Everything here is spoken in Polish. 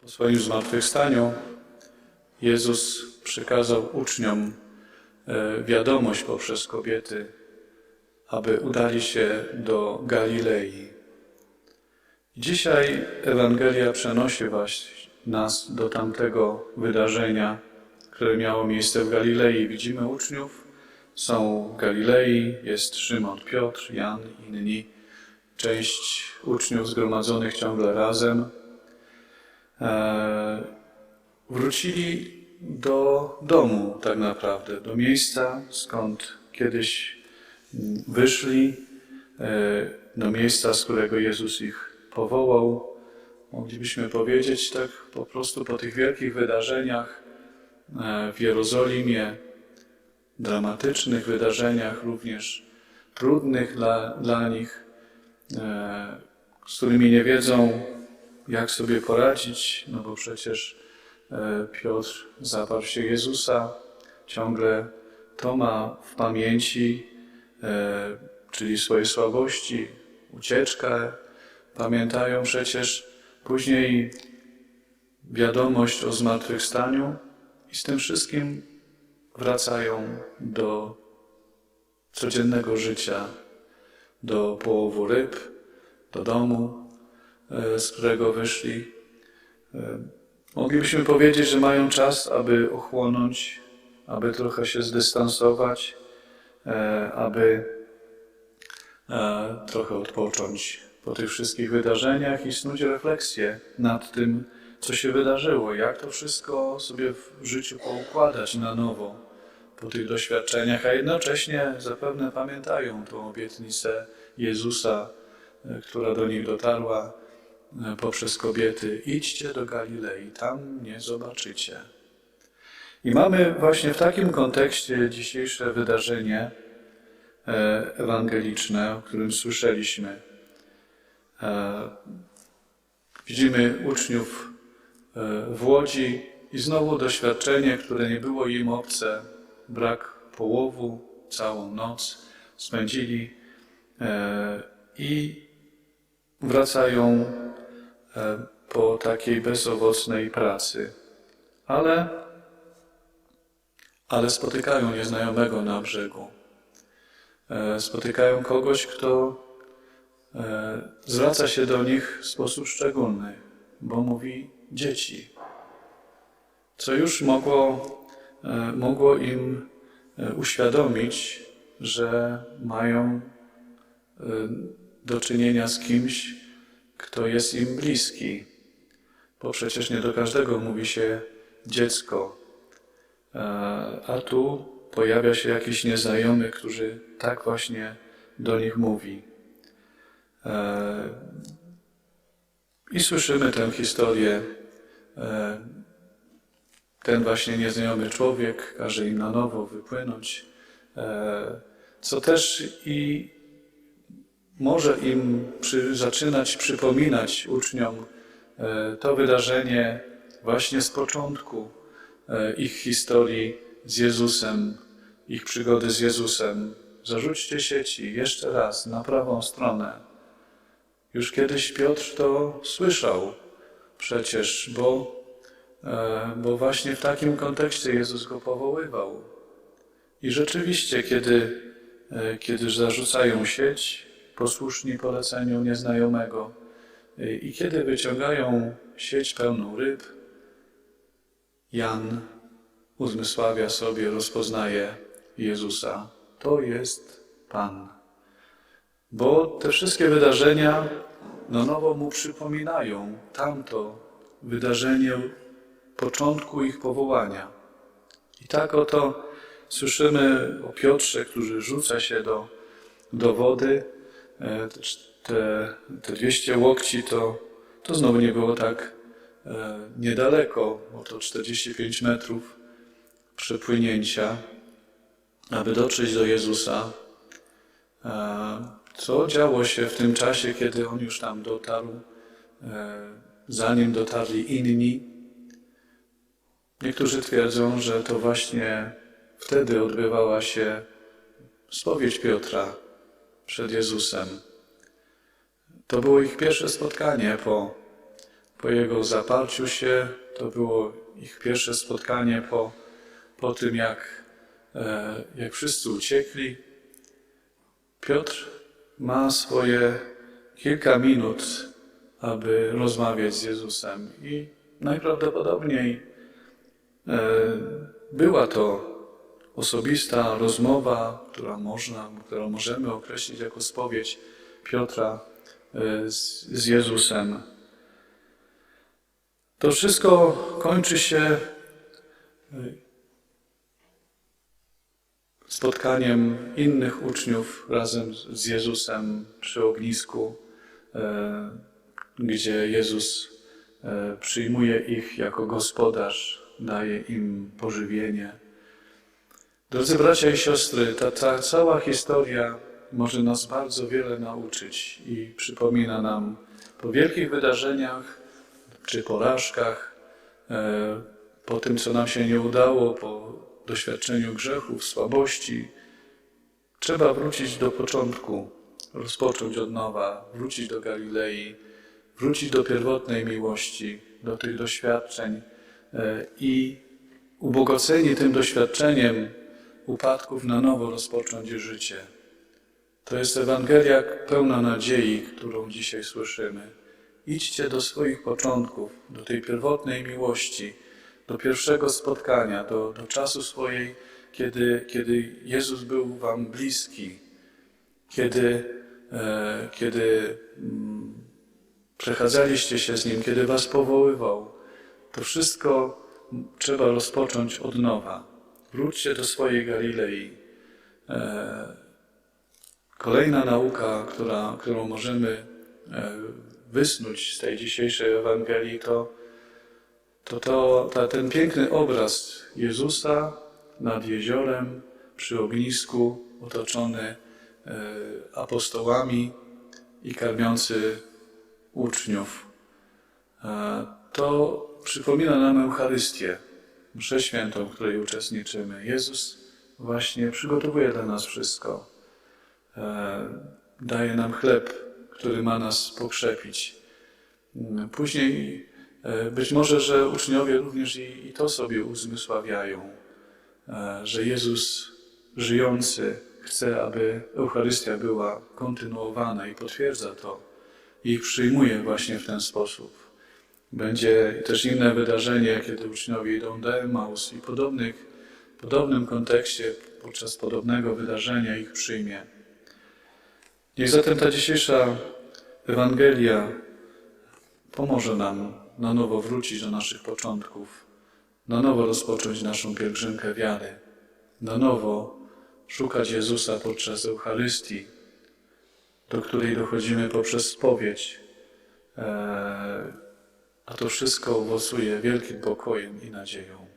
Po swoim zmartwychwstaniu Jezus przekazał uczniom e, wiadomość poprzez kobiety, aby udali się do Galilei. Dzisiaj Ewangelia przenosi nas do tamtego wydarzenia, które miało miejsce w Galilei. Widzimy uczniów, są w Galilei, jest Szymon, Piotr, Jan, inni, część uczniów zgromadzonych ciągle razem. E, wrócili do domu tak naprawdę, do miejsca, skąd kiedyś wyszli, e, do miejsca, z którego Jezus ich powołał. Moglibyśmy powiedzieć tak po prostu po tych wielkich wydarzeniach e, w Jerozolimie, dramatycznych wydarzeniach, również trudnych dla, dla nich, z którymi nie wiedzą, jak sobie poradzić, no bo przecież e, Piotr zaparł się Jezusa, ciągle to ma w pamięci, e, czyli swojej słabości, ucieczkę. Pamiętają przecież później wiadomość o zmartwychwstaniu i z tym wszystkim wracają do codziennego życia, do połowu ryb, do domu, z którego wyszli. E, Moglibyśmy powiedzieć, że mają czas, aby ochłonąć, aby trochę się zdystansować, e, aby trochę odpocząć po tych wszystkich wydarzeniach i snuć refleksję nad tym, co się wydarzyło, jak to wszystko sobie w życiu poukładać na nowo po tych doświadczeniach, a jednocześnie zapewne pamiętają tą obietnicę Jezusa, e, która do nich dotarła e, poprzez kobiety. Idźcie do Galilei, tam mnie zobaczycie. I mamy właśnie w takim kontekście dzisiejsze wydarzenie e, ewangeliczne, o którym słyszeliśmy. Widzimy uczniów w Łodzi i znowu doświadczenie, które nie było im obce, brak połowu, całą noc spędzili e, i wracają e, po takiej bezowocnej pracy. Ale, ale spotykają nieznajomego na brzegu. E, spotykają kogoś, kto zwraca się do nich w sposób szczególny, bo mówi dzieci. Co już mogło E, mogło im e, uświadomić, że mają e, do czynienia z kimś, kto jest im bliski. Bo przecież nie do każdego mówi się dziecko. A tu pojawia się jakiś nieznajomy, który tak właśnie do nich mówi. I słyszymy tę historię ten właśnie nieznajomy człowiek każe im na nowo wypłynąć, e, co też i może im przy, zaczynać przypominać uczniom e, to wydarzenie właśnie z początku e, ich historii z Jezusem, ich przygody z Jezusem. Zarzućcie sieci jeszcze raz na prawą stronę. Już kiedyś Piotr to słyszał przecież, bo E, bo właśnie w takim kontekście Jezus go powoływał. I rzeczywiście, kiedy, kiedy zarzucają sieć, posłuszni poleceniu nieznajomego, e, i kiedy wyciągają sieć pełną ryb, Jan uzmysławia sobie, rozpoznaje Jezusa. To jest Pan. Bo te wszystkie wydarzenia na nowo mu przypominają tamto wydarzenie początku ich powołania. I tak oto słyszymy o Piotrze, który rzuca się do, do wody. E, te, te 200 łokci to, to znowu nie było tak e, niedaleko, bo to 45 metrów przepłynięcia, aby dotrzeć do Jezusa. E, co działo się w tym czasie, kiedy on już tam dotarł, zanim dotarli inni? Niektórzy twierdzą, że to właśnie wtedy odbywała się spowiedź Piotra przed Jezusem. To było ich pierwsze spotkanie po, po jego zaparciu się. To było ich pierwsze spotkanie po, po tym, jak, e, jak wszyscy uciekli. Piotr ma swoje kilka minut, aby rozmawiać z Jezusem i najprawdopodobniej e, była to osobista rozmowa, która można, którą możemy określić jako spowiedź Piotra e, z, z Jezusem. To wszystko kończy się e, spotkaniem innych uczniów razem z Jezusem przy ognisku, e, gdzie Jezus przyjmuje ich jako gospodarz, daje im pożywienie. Drodzy bracia i siostry, ta, ta cała historia może nas bardzo wiele nauczyć i przypomina nam po wielkich wydarzeniach czy porażkach, e, po tym, co nam się nie udało, po doświadczeniu grzechów, słabości, trzeba wrócić do początku, rozpocząć od nowa, wrócić do Galilei, wrócić do pierwotnej miłości, do tych doświadczeń e, i ubogaceni tym doświadczeniem upadków na nowo rozpocząć życie. To jest Ewangelia pełna nadziei, którą dzisiaj słyszymy. Idźcie do swoich początków, do tej pierwotnej miłości, do pierwszego spotkania, do, do czasu swojej, kiedy, kiedy Jezus był Wam bliski, kiedy, e, kiedy mm, przechadzaliście się z Nim, kiedy Was powoływał. To wszystko trzeba rozpocząć od nowa. Wróćcie do swojej Galilei. E, kolejna nauka, która, którą możemy e, wysnuć z tej dzisiejszej Ewangelii, to, to, to ta, ten piękny obraz Jezusa nad jeziorem, przy ognisku, otoczony e, apostołami i karmiący uczniów. To przypomina nam Eucharystię, mszę świętą, w której uczestniczymy. Jezus właśnie przygotowuje dla nas wszystko. E, daje nam chleb, który ma nas pokrzepić. Później e, być może, że uczniowie również i, i to sobie uzmysławiają, e, że Jezus żyjący chce, aby Eucharystia była kontynuowana i potwierdza to i przyjmuje właśnie w ten sposób. Będzie też inne wydarzenie, kiedy uczniowie idą do Emaus i podobnych, w podobnym kontekście, podczas podobnego wydarzenia ich przyjmie. Niech zatem ta dzisiejsza Ewangelia pomoże nam na nowo wrócić do naszych początków, na nowo rozpocząć naszą pielgrzymkę wiary, na nowo szukać Jezusa podczas Eucharystii, do której dochodzimy poprzez spowiedź. Eee, a to wszystko owocuje wielkim pokojem i nadzieją.